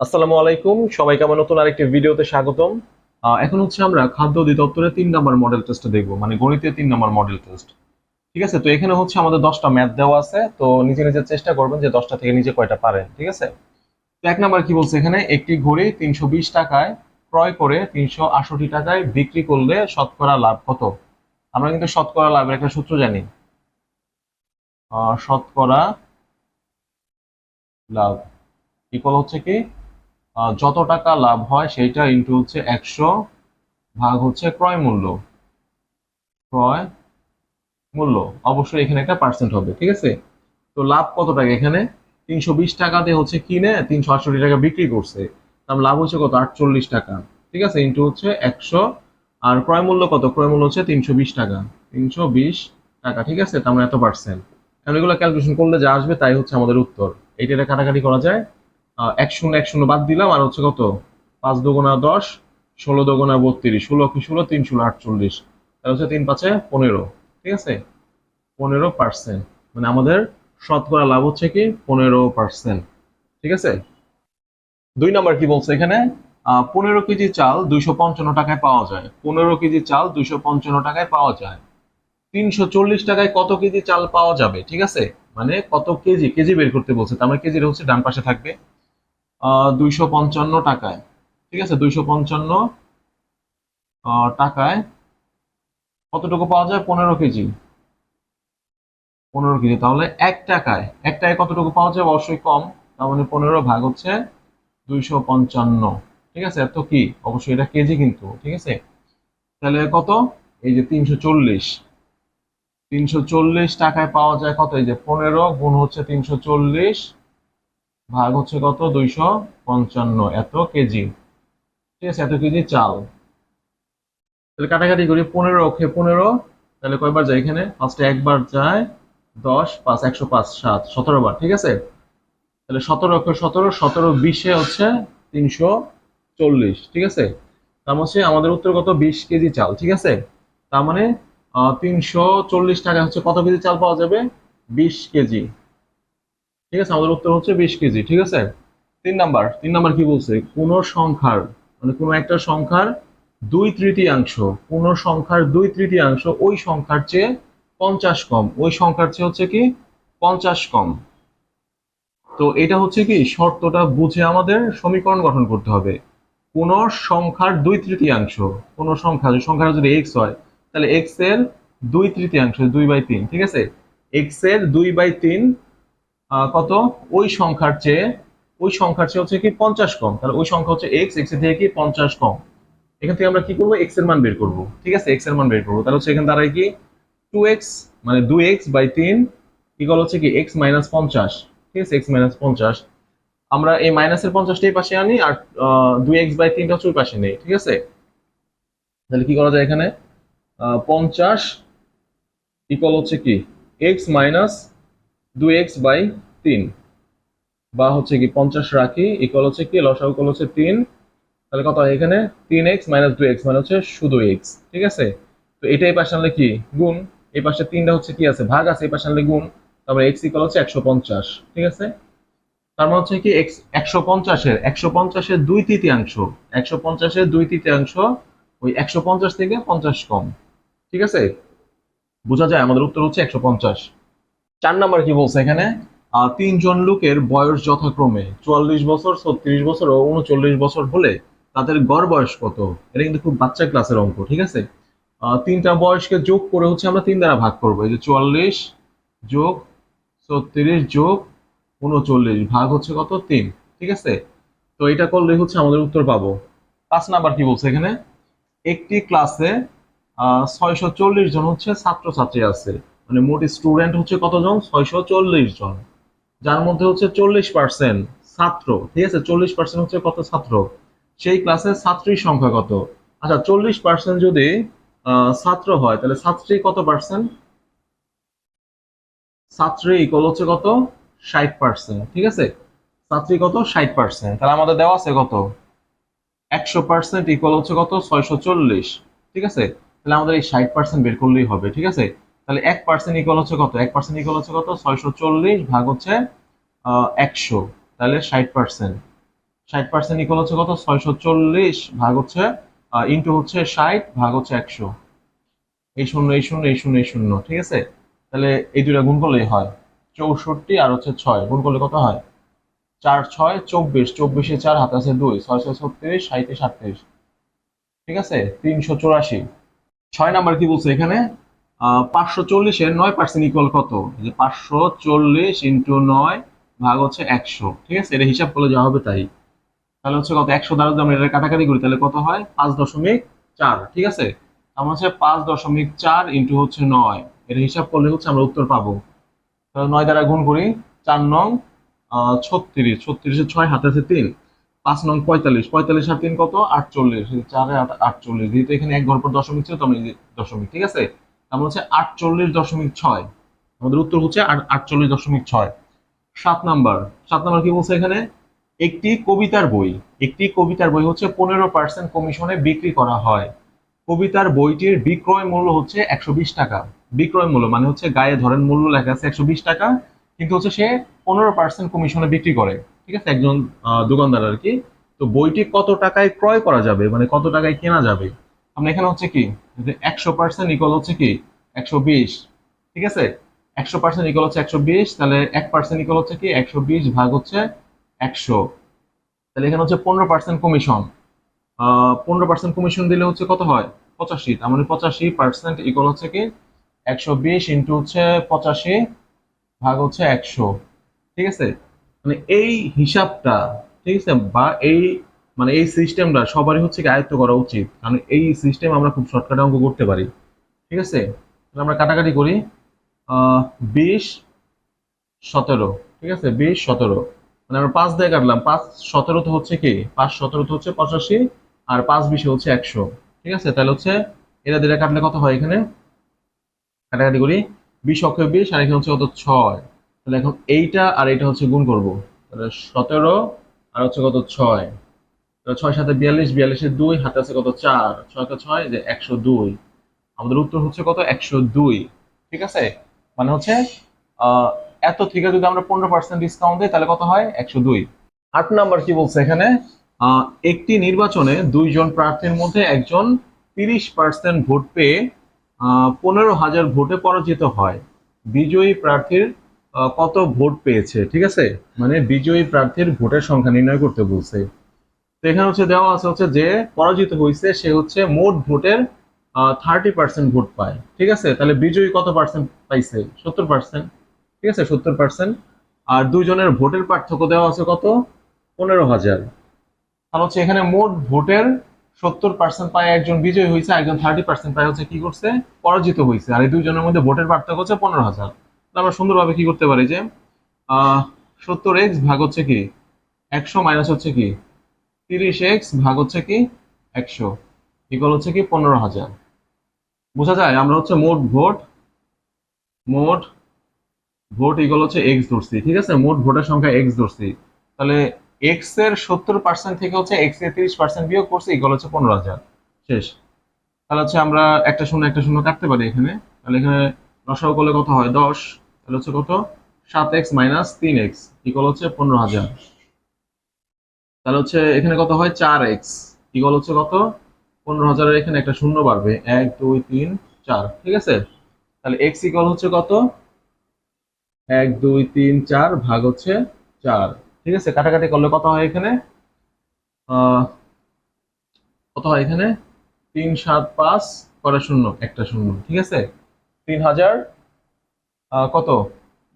আসসালামু আলাইকুম। সবাইকে আমার নতুন আরেকটি ভিডিওতে স্বাগতম। এখন হচ্ছে আমরা খাদ্য অধিদপ্তরের তিন নম্বর মডেল টেস্ট দেখব মানে গণিতের তিন নম্বর মডেল টেস্ট ঠিক আছে? তো এখানে হচ্ছে আমাদের দশটা ম্যাথ দেওয়া আছে। তো নিজে নিজে চেষ্টা করবেন যে দশটা থেকে নিজে কয়টা পারেন, ঠিক আছে? তো এক নাম্বার কি বলছে এখানে? একটি ঘড়ি তিনশো বিশ টাকায় ক্রয় করে তিনশো টাকায় বিক্রি করলে শতকরা লাভ কত? আমরা কিন্তু শতকরা লাভের একটা সূত্র জানি। শতকরা লাভ ইকুয়াল হচ্ছে কি? যত টাকা লাভ হয় সেইটা ইন্টু হচ্ছে একশো ভাগ হচ্ছে ক্রয় মূল্য। ক্রয় মূল্য। অবশ্যই এখানে একটা পার্সেন্ট হবে, ঠিক আছে? তো লাভ কত টাকা? এখানে তিনশো বিশ টাকাতে হচ্ছে কিনে তিনশো আটষট্টি টাকা বিক্রি করছে। তার লাভ হচ্ছে কত? আটচল্লিশ টাকা। ঠিক আছে? ইন্টু হচ্ছে একশো। আর ক্রয় মূল্য কত? ক্রয় মূল্য হচ্ছে তিনশো বিশ টাকা। তিনশো বিশ টাকা, ঠিক আছে? তার মানে এত পার্সেন্ট এগুলো ক্যালকুলেশন করলে যা আসবে তাই হচ্ছে আমাদের উত্তর। এইটা কাটাকাটি করা যায়। এক শূন্য এক শূন্য বাদ দিলাম, আর হচ্ছে কত? পাঁচ দুগুণা দশ, ষোলো দুগুণা বত্রিশ, ষোলো কি ষোলো? তিন ষোলো আটচল্লিশ। তাহলে হচ্ছে তিন পাঁচে পনেরো, ঠিক আছে? পনেরো পার্সেন্ট। মানে আমাদের শতকরা লাভ হচ্ছে কি? পনেরো পার্সেন্ট, ঠিক আছে? দুই নম্বর কি বলছে এখানে? পনেরো কেজি চাল দুইশো পঞ্চান্ন টাকায় পাওয়া যায়। পনেরো কেজি চাল দুইশো পঞ্চান্ন টাকায় পাওয়া যায়। তিনশো চল্লিশ টাকায় কত কেজি চাল পাওয়া যাবে, ঠিক আছে? মানে কত কেজি? কেজি বের করতে বলছে, তার মানে কেজিটা হচ্ছে ডান পাশে থাকবে। দুইশো পঞ্চান্ন টাকায়। ঠিক আছে? দুইশো পঞ্চান্ন টাকায় কতটুকু পাওয়া যায়? পনেরো কেজি। পনেরো কেজি। তাহলে এক টাকায়। এক টাকায় কতটুকু পাওয়া যায়? অবশ্যই কম। তার মানে পনেরো ভাগ হচ্ছে দুইশো পঞ্চান্ন। ঠিক আছে? এত কি? অবশ্যই এটা কেজি কিন্তু। ঠিক আছে? তাহলে কত? এই যে তিনশো চল্লিশ। তিনশো চল্লিশ টাকায় পাওয়া যায় কত? এই যে পনেরো গুণ হচ্ছে তিনশো চল্লিশ। ভাগ হচ্ছে কত? দুইশো পঞ্চান্ন। এত কেজি। ঠিক আছে, এত কেজি চাল। তাহলে কাটাকাটি করি, পনেরো, ওকে পনেরো। তাহলে কয়বার যায় এখানে? ফার্স্টে একবার যায়, দশ, পাঁচ, একশো পাঁচ, সাত, সতেরো বার, ঠিক আছে? তাহলে সতেরো অক্ষর সতেরো সতেরো বিশে হচ্ছে তিনশো চল্লিশ, ঠিক আছে? তার মানে হচ্ছে আমাদের উত্তর কত? বিশ কেজি চাল, ঠিক আছে? তার মানে তিনশো চল্লিশ টাকা হচ্ছে কত কেজি চাল পাওয়া যাবে? বিশ কেজি। ঠিক আছে? আমাদের উত্তর হচ্ছে বিশ কেজি, ঠিক আছে? তিন নাম্বার তিন নাম্বার কি বলছে? কোন সংখ্যার মানে কোনো একটা সংখ্যার দুই তৃতীয়াংশ কোন সংখ্যার দুই তৃতীয়াংশ ওই সংখ্যার চেয়ে পঞ্চাশ কম। ওই সংখ্যার চেয়ে হচ্ছে কি? পঞ্চাশ কম। তো এটা হচ্ছে কি? শর্তটা বুঝে আমাদের সমীকরণ গঠন করতে হবে। কোন সংখ্যার দুই তৃতীয়াংশ কোন সংখ্যা যদি সংখ্যাটা যদি এক্স হয়, তাহলে এক্সের দুই তৃতীয়াংশ, দুই বাই তিন, ঠিক আছে? এক্সের দুই বাই তিন কত? ওই সংখ্যার চেয়ে, ওই সংখ্যার চেয়ে হচ্ছে কি পঞ্চাশ কম। তাহলে ওই সংখ্যা হচ্ছে এক্স এক্সের থেকে কি পঞ্চাশ কম। এখান থেকে আমরা কি করব? এক্সের মান বের করব। ঠিক আছে? এক্সের মান বের করব। তাহলে হচ্ছে এখানে দাঁড়ায় কি? টু এক্স মানে দুই এক্স বাই তিন ইকুয়াল হচ্ছে কি? এক্স মাইনাস পঞ্চাশ। ঠিক আছে? এক্স মাইনাস পঞ্চাশ। আমরা এই মাইনাসের পঞ্চাশটা এই পাশে আনি, আর দুই এক্স বাই তিনটা হচ্ছে ওই পাশে নেই। ঠিক আছে? তাহলে কি করা যায় এখানে? পঞ্চাশ ইকল হচ্ছে কি? এক্স মাইনাস দুই এক্স বাই তিন। বা হচ্ছে কি পঞ্চাশ রাখি ইকুয়াল হচ্ছে কি, লসাগু ইকুয়াল হচ্ছে তিন। তাহলে কত হয় এখানে? তিন এক্স মাইনাস দুই এক্স মানে হচ্ছে শুধু এক্স ঠিক আছে? তো এটা এই পাশে আনলে কি? গুণ। এই পাশে তিনটা হচ্ছে কি আছে? ভাগ আছে, এই পাশে আনলে গুণ। তারপরে এক্স ইকুয়াল হচ্ছে একশো পঞ্চাশ, ঠিক আছে? তার মানে হচ্ছে কি এক্স একশো পঞ্চাশের একশো পঞ্চাশের দুই তৃতীয়াংশ, একশো পঞ্চাশের দুই তৃতীয়াংশ, ওই একশো পঞ্চাশ থেকে পঞ্চাশ কম, ঠিক আছে? বোঝা যায়? আমাদের উত্তর হচ্ছে একশো পঞ্চাশ। চার নাম্বার কি বলছে এখানে? তিনজন লোকের বয়স যথাক্রমে চুয়াল্লিশ বছর, ছত্রিশ বছর ও উনচল্লিশ বছর হলে তাদের গড় বয়স কত? এটা কিন্তু খুব বাচ্চা ক্লাসের অঙ্ক, ঠিক আছে? তিনটা বয়সকে যোগ করে হচ্ছে আমরা তিন দ্বারা ভাগ করব। এই যে চুয়াল্লিশ যোগ ছত্রিশ যোগ উনচল্লিশ ভাগ হচ্ছে কত? তিন, ঠিক আছে? তো এটা করলে হচ্ছে আমাদের উত্তর পাবো। পাঁচ নাম্বার কি বলছে এখানে? একটি ক্লাসে ছয়শো চল্লিশ জন হচ্ছে ছাত্রছাত্রী আছে। মানে মোট স্টুডেন্ট হচ্ছে কতজন? ছয়শো চল্লিশ জন। যার মধ্যে হচ্ছে চল্লিশ পার্সেন্ট ছাত্র। ঠিক আছে? চল্লিশ পার্সেন্ট হচ্ছে কত ছাত্র? সেই ক্লাসে ছাত্রীর সংখ্যা কত? আচ্ছা চল্লিশ পার্সেন্ট যদি ছাত্র হয়, তাহলে ছাত্রী কত পার্সেন্ট ছাত্রী ইকুয়াল হচ্ছে কত? ষাট পার্সেন্ট ঠিক আছে? ছাত্রী কত? ষাট পার্সেন্ট তাহলে আমাদের দেওয়া আছে কত? একশো পার্সেন্ট ইকুয়াল হচ্ছে কত? ছয়শো চল্লিশ ঠিক আছে? তাহলে আমাদের এই ষাট পার্সেন্ট বের করলেই হবে। ঠিক আছে? তাহলে এক পার্সেন্ট ইকুয়াল হচ্ছে কত? এক পার্সেন্ট ইকুয়াল হচ্ছে কত? ছয়শো চল্লিশ ভাগ হচ্ছে একশো। তাহলে ষাট পার্সেন্ট ষাট পার্সেন্ট ইকুয়াল হচ্ছে কত? ছয়শো চল্লিশ ভাগ হচ্ছে ইন্টু হচ্ছে ষাট, ভাগ হচ্ছে একশো। এই শূন্য এই শূন্য এই শূন্য এই শূন্য, ঠিক আছে? তাহলে এই দুইটা গুণ করলেই হয়। চৌষট্টি আর হচ্ছে ছয়। গুণ করলে কত হয়? চার, ছয়, চব্বিশ। চব্বিশে চার, হাতে আছে দুই। ছয় ছয় ছত্রিশ সাঁত্রিশ সাতত্রিশ। ঠিক আছে? তিনশো চুরাশি। ছয় নাম্বার কি বলছে এখানে? পাঁচশো চল্লিশের নয় পার্সেন্ট ইকুয়াল কত? যে পাঁচশো চল্লিশ ইন্টু নয় ভাগ হচ্ছে একশো। ঠিক আছে? এটা হিসাব করলে যা হবে তাই। তাহলে হচ্ছে কত? একশো দ্বারা যদি আমরা এটা কাটাকাটি করি, তাহলে কত হয়? পাঁচ দশমিক চার। ঠিক আছে? আমার হচ্ছে পাঁচ দশমিক চার ইন্টু হচ্ছে নয়। এটা হিসাব করলে হচ্ছে আমরা উত্তর পাবো। তাহলে নয় দ্বারা গুণ করি, চার নং ছত্রিশ। ছত্রিশে ছয় হাতে আছে তিন। পাঁচ নং পঁয়তাল্লিশ। পঁয়তাল্লিশ আর তিন কত? আটচল্লিশ। চারে আট- আটচল্লিশ। যেহেতু এখানে এক ঘর পর দশমিক ছিল এই যে দশমিক। ঠিক আছে? তারপর হচ্ছে আটচল্লিশ দশমিক ছয়। আমাদের উত্তর হচ্ছে আট- আটচল্লিশ দশমিক ছয়। সাত নাম্বার। সাত নাম্বার কি বলছে এখানে? একটি কবিতার বই। একটি কবিতার বই হচ্ছে পনেরো পার্সেন্ট কমিশনে বিক্রি করা হয়। কবিতার বইটির বিক্রয় মূল্য হচ্ছে একশো বিশ টাকা। বিক্রয় মূল্য মানে হচ্ছে গায়ে ধরেন মূল্য লেখা আছে একশো বিশ টাকা, কিন্তু হচ্ছে সে পনেরো পার্সেন্ট কমিশনে বিক্রি করে। ঠিক আছে? একজন দোকানদার আর কি। তো বইটি কত টাকায় ক্রয় করা যাবে? মানে কত টাকায় কেনা যাবে? আমরা এখানে হচ্ছে কি? একশো পার্সেন্ট ইকুয়াল হচ্ছে কি? একশো বিশ। ঠিক আছে? একশো পার্সেন্ট ইকুয়াল হচ্ছে একশো বিশ, তাহলে এক পার্সেন্ট ইকুয়াল হচ্ছে কি? একশো বিশ ভাগ হচ্ছে একশো। তাহলে এখানে হচ্ছে পনেরো পার্সেন্ট কমিশন পনেরো পার্সেন্ট কমিশন দিলে হচ্ছে কত হয়? পঁচাশি। তার মানে পঁচাশি পার্সেন্ট ইকুয়াল হচ্ছে কি? একশো বিশ ইন্টু হচ্ছে পঁচাশি ভাগ হচ্ছে একশো। ঠিক আছে? মানে এই হিসাবটা, ঠিক আছে, বা এই মানে এই সিস্টেমটা সবারই হচ্ছে কি আয়ত্ত করা উচিত। কারণ এই সিস্টেম আমরা খুব শর্টকাটে অঙ্ক করতে পারি। ঠিক আছে? তাহলে আমরা কাটাকাটি করি। বিশ সতেরো। ঠিক আছে? বিশ সতেরো। মানে আমরা পাঁচ দিয়ে কাটলাম। পাঁচ সতেরো তো হচ্ছে কি? পাঁচ সতেরো তো হচ্ছে পঁচাশি আর পাঁচ বিশে হচ্ছে একশো। ঠিক আছে? তাহলে হচ্ছে এটা দিয়ে কাটলে কত হয় এখানে? কাটাকাটি করি। বিশ অক্ষে বিশ আর এখানে হচ্ছে কত? ছয়। তাহলে এখন এইটা আর এইটা হচ্ছে গুণ করব। তাহলে সতেরো আর হচ্ছে কত? ছয়। ছয় সাথে বিয়াল্লিশ বিয়াল্লিশে দুই, হাতে আছে কত চার? ছয় কে ছয়, যে একশো দুই। আমাদের উত্তর হচ্ছে কত? একশো দুই। ঠিক আছে? মানে হচ্ছে এত থেকে যদি আমরা পনেরো পার্সেন্ট ডিসকাউন্ট দিই, তাহলে কত হয়? একশো দুই। আট নাম্বার কি বলছে এখানে? একটি নির্বাচনে দুইজন প্রার্থীর মধ্যে একজন তিরিশ পার্সেন্ট ভোট পেয়ে পনেরো হাজার ভোটে পরাজিত হয়। বিজয়ী প্রার্থীর কত ভোট পেয়েছে? ঠিক আছে? মানে বিজয়ী প্রার্থীর ভোটের সংখ্যা নির্ণয় করতে বলছে। এখানে হচ্ছে দেওয়া আছে হচ্ছে যে পরাজিত হয়েছে সে হচ্ছে মোট ভোটের থার্টি পার্সেন্ট ভোট পায়। ঠিক আছে? তাহলে বিজয়ী কত পার্সেন্ট পাইছে? সত্তর পার্সেন্ট ঠিক আছে? সত্তর পার্সেন্ট আর দুইজনের ভোটের পার্থক্য দেওয়া আছে কত? পনেরো হাজার। তাহলে হচ্ছে এখানে মোট ভোটের সত্তর পার্সেন্ট পায় একজন বিজয়ী হয়েছে একজন থার্টি পার্সেন্ট পায় হচ্ছে কি করছে? পরাজিত হয়েছে আর এই দুইজনের মধ্যে ভোটের পার্থক্য হচ্ছে পনেরো হাজার। তাহলে আমরা সুন্দরভাবে কি করতে পারি যে সত্তর এক্স ভাগ হচ্ছে কি? একশো মাইনাস হচ্ছে কি? তিরিশ এক্স ভাগ হচ্ছে কি একশো ইকুয়াল হচ্ছে কি পনেরো হাজার। বোঝা যায়, আমরা হচ্ছে মোট ভোট মোট ভোট ইকুয়াল হচ্ছে এক্স ধরছি, ঠিক আছে? মোট ভোটের সংখ্যা এক্স ধরছি। তাহলে এক্সের সত্তর পার্সেন্ট থেকে হচ্ছে এক্সের তিরিশ পার্সেন্ট বিয়োগ করছে ইকুয়াল হচ্ছে পনেরো হাজার। শেষ। তাহলে হচ্ছে আমরা একটা শূন্য একটা শূন্য কাটতে পারি এখানে। তাহলে এখানে রসাও করলে কত হয়? দশ। তাহলে হচ্ছে কত? সাত এক্স মাইনাস তিন এক্স ইকুয়াল হচ্ছে পনেরো হাজার। তাহলে হচ্ছে এখানে কত হয়? চার এক্স। ইকুয়াল হচ্ছে কত? পনেরো হাজারের এখানে একটা শূন্য বাড়বে। এক, দুই, তিন, চার। ঠিক আছে? তাহলে এক্স ইকুয়াল হচ্ছে কত? এক, দুই, তিন, চার ভাগ হচ্ছে চার। ঠিক আছে? কাটাকাটি করলে কত হয় এখানে? কত হয় এখানে? তিন, সাত, পাঁচ করে শূন্য, একটা শূন্য। ঠিক আছে? তিন হাজার কত?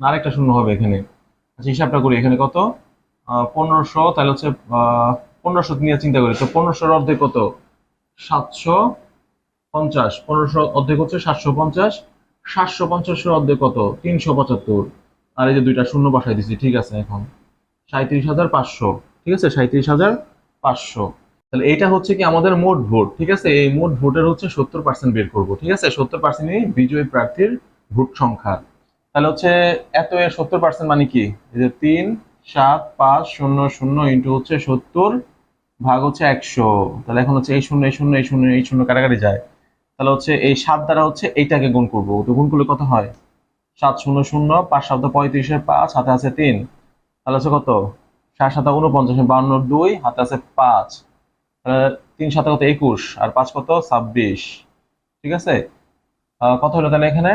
না আরেকটা শূন্য হবে এখানে। আচ্ছা হিসাবটা করি। এখানে কত? পনেরোশো, তাহলে হচ্ছে পনেরোশো নিয়ে চিন্তা করি। তো পনেরোশোর অর্ধেক কত? সাতশো পঞ্চাশ। পনেরোশো অর্ধেক হচ্ছে সাতশো পঞ্চাশ। সাতশো পঞ্চাশের অর্ধেক কত? তিনশো পঁচাত্তর। আর এই যে দুইটা শূন্য বসাই দিছি, ঠিক আছে এখন। সাঁত্রিশ হাজার পাঁচশো। ঠিক আছে? সাঁত্রিশ হাজার পাঁচশো। তাহলে এটা হচ্ছে কি আমাদের মোট ভোট, ঠিক আছে? এই মোট ভোটের হচ্ছে সত্তর পার্সেন্ট বের করব, ঠিক আছে? সত্তর পার্সেন্টই বিজয়ী প্রার্থীর ভোট সংখ্যা। তাহলে হচ্ছে এত সত্তর পার্সেন্ট মানে কি? এই যে তিন সাত পাঁচ শূন্য শূন্য ইন্টু হচ্ছে সত্তর, ভাগ হচ্ছে একশো। তাহলে এখন হচ্ছে এই শূন্য এই শূন্য এই শূন্য এই শূন্য কাটাকাটি যায়। তাহলে হচ্ছে এই সাত দ্বারা হচ্ছে এইটাকে গুণ করব। তো গুণ করলে কত হয়? সাত শূন্য শূন্য, পাঁচ সাত পঁয়ত্রিশের পাঁচ, হাতে আছে তিন। তাহলে হচ্ছে কত? সাত সাতা উনপঞ্চাশ বান্ন দুই, হাতে আছে পাঁচ। তাহলে তিন সাতা কত? একুশ। আর পাঁচ কত? ছাব্বিশ। ঠিক আছে? কত হলো তাহলে এখানে?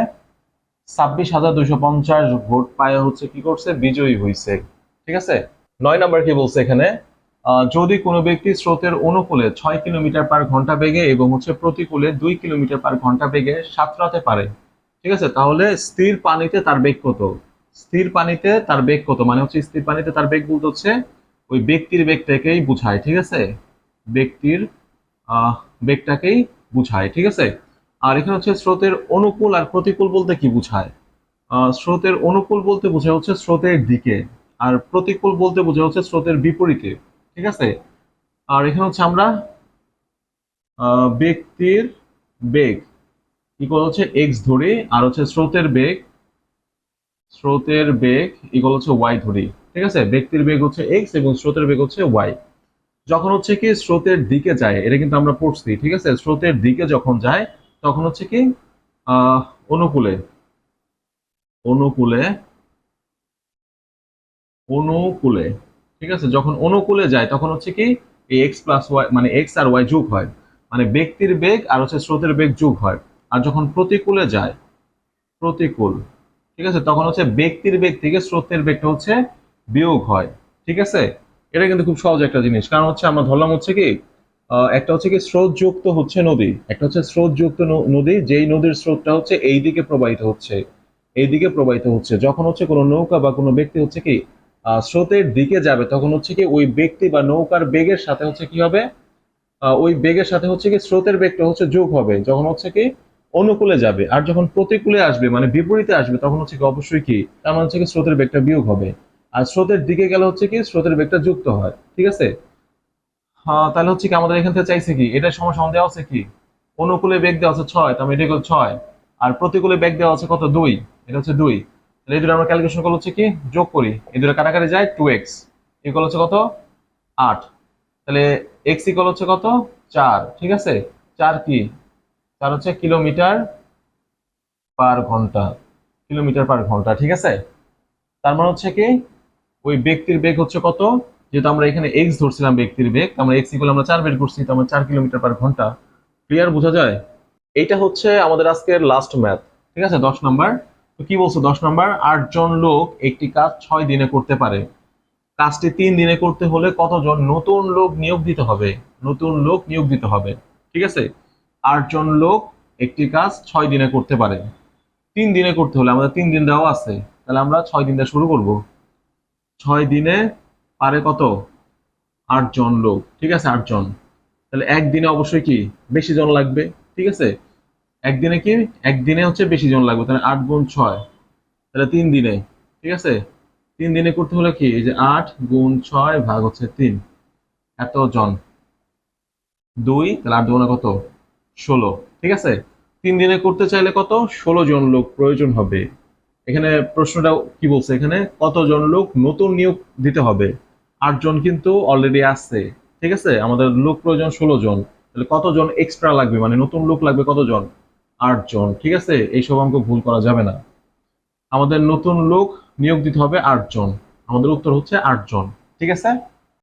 ছাব্বিশ হাজার দুইশো পঞ্চাশ ভোট পায় হচ্ছে কি করছে? বিজয়ী হয়েছে ঠিক আছে? নয় নাম্বার কি বলছে এখানে? যদি কোনো ব্যক্তি স্রোতের অনুকূলে ছয় কিলোমিটার পার ঘণ্টা বেগে এবং হচ্ছে প্রতিকূলে দুই কিলোমিটার পার ঘণ্টা বেগে সাঁতরাতে পারে, ঠিক আছে? তাহলে স্থির পানিতে তার বেগ কত? স্থির পানিতে তার বেগ কত? মানে হচ্ছে স্থির পানিতে তার বেগ বলতে হচ্ছে ওই ব্যক্তির বেগটাকেই বুঝায়, ঠিক আছে? ব্যক্তির বেগটাকেই বুঝায়, ঠিক আছে? আর এখানে হচ্ছে স্রোতের অনুকূল আর প্রতিকূল বলতে কি বুঝায়? স্রোতের অনুকূল বলতে বোঝায় হচ্ছে স্রোতের দিকে। আর প্রতিকূল বলতে বোঝা হচ্ছে স্রোতের বিপরীতে, ঠিক আছে? আর এখানে হচ্ছে আমরা ব্যক্তির বেগ ইকুয়াল হচ্ছে এক্স ধরি, আর হচ্ছে স্রোতের বেগ স্রোতের বেগ ইকুয়াল হচ্ছে ওয়াই ধরি, ঠিক আছে? ব্যক্তির বেগ হচ্ছে এক্স এবং স্রোতের বেগ হচ্ছে ওয়াই যখন হচ্ছে কি স্রোতের দিকে যায়, এটা কিন্তু আমরা পড়ছি, ঠিক আছে? স্রোতের দিকে যখন যায়, তখন হচ্ছে কি অনুকূলে অনুকূলে অনুকূলে, ঠিক আছে? যখন অনুকূলে যায়, তখন হচ্ছে কি, এই এক্স প্লাস ওয়াই মানে এক্স আর ওয়াই যোগ হয়। মানে ব্যক্তির বেগ আর হচ্ছে স্রোতের বেগ যোগ হয়। আর যখন প্রতিকূলে যায়, প্রতিকূল, ঠিক আছে? তখন হচ্ছে ব্যক্তির বেগ থেকে স্রোতের বেগটা হচ্ছে বিয়োগ হয়, ঠিক আছে? এটা কিন্তু খুব সহজ একটা জিনিস। কারণ হচ্ছে আমরা ধরলাম হচ্ছে কি একটা হচ্ছে কি স্রোতযুক্ত হচ্ছে নদী। একটা হচ্ছে স্রোতযুক্ত নদী, যেই নদীর স্রোতটা হচ্ছে এই দিকে প্রবাহিত হচ্ছে। এই দিকে প্রবাহিত হচ্ছে। যখন হচ্ছে কোনো নৌকা বা কোনো ব্যক্তি হচ্ছে কি স্রোতের দিকে যাবে, তখন হচ্ছে কি ওই ব্যক্তি বা নৌকার বেগের সাথে হচ্ছে কি হবে? ওই বেগের সাথে হচ্ছে কি স্রোতের বেগটা হচ্ছে যোগ হবে, যখন হচ্ছে কি অনুকূলে যাবে। আর যখন প্রতিকূলে আসবে মানে বিপরীতে আসবে, তখন হচ্ছে কি অবশ্যই কি, তার মানে হচ্ছে কি স্রোতের বেগটা বিয়োগ হবে। আর স্রোতের দিকে গেলে হচ্ছে কি স্রোতের বেগটা যুক্ত হয়, ঠিক আছে? হ্যাঁ তাহলে হচ্ছে কি আমাদের এখান থেকে চাইছে কি, এটা সমস্যা দেওয়া আছে কি? অনুকূলে বেগ দেওয়া আছে ছয়, তার মানে এটা ছয়। আর প্রতিকূলে বেগ দেওয়া আছে কত? দুই, এটা হচ্ছে দুই। এই দুটো আমরা ক্যালকুলেশন করলে হচ্ছে কি? যোগ করি। এই দুটো কাটাকাটি যায় টু এক্স ইকুয়াল হচ্ছে কত? আট। তাহলে এক্স ইকুয়াল হচ্ছে কত? চার। ঠিক আছে? চার কি? চার হচ্ছে কিলোমিটার পার ঘণ্টা। কিলোমিটার পার ঘণ্টা, ঠিক আছে? তার মানে হচ্ছে কি, ওই ব্যক্তির বেগ হচ্ছে কত? যেহেতু আমরা এখানে এক্স ধরছিলাম ব্যক্তির বেগ আমরা এক্স ইকুয়াল আমরা চার বের করছি তো আমরা চার কিলোমিটার পার ঘণ্টা। ক্লিয়ার বোঝা যায়? এইটা হচ্ছে আমাদের আজকের লাস্ট ম্যাথ ঠিক আছে? দশ নাম্বার তো কি বলছো, দশ নম্বর? আটজন লোক একটি কাজ ছয় দিনে করতে পারে। কাজটি তিন দিনে করতে হলে কতজন নতুন লোক নিয়োগ দিতে হবে? নতুন লোক নিয়োগ দিতে হবে, ঠিক আছে? আটজন লোক একটি কাজ ছয় দিনে করতে পারে। তিন দিনে করতে হলে, আমাদের তিন দিন দেওয়া আছে, তাহলে আমরা ছয় দিন দিয়ে শুরু করব। ছয় দিনে পারে কত? আটজন লোক, ঠিক আছে, আটজন। তাহলে একদিনে অবশ্যই কি? বেশি জন লাগবে, ঠিক আছে? একদিনে কি? একদিনে হচ্ছে বেশি জন লাগবে, তাহলে আট গুণ ছয়। তাহলে তিন দিনে, ঠিক আছে? তিন দিনে করতে হলে কি? এই যে আট গুণ ছয় ভাগ হচ্ছে তিন। এত জন। দুই, তাহলে আট দুগুণে কত? ষোলো, ঠিক আছে? তিন দিনে করতে চাইলে কত? ষোলো জন লোক প্রয়োজন হবে। এখানে প্রশ্নটা কি বলছে? এখানে কতজন লোক নতুন নিয়োগ দিতে হবে? আটজন কিন্তু অলরেডি আছে, ঠিক আছে? আমাদের লোক প্রয়োজন ষোলো জন। তাহলে কতজন এক্সট্রা লাগবে? মানে নতুন লোক লাগবে কতজন আটজন, ঠিক আছে? এইসব অঙ্ক ভুল করা যাবে না। আমাদের নতুন লোক নিয়োগ দিতে হবে আটজন। আমাদের উত্তর হচ্ছে আটজন, ঠিক আছে?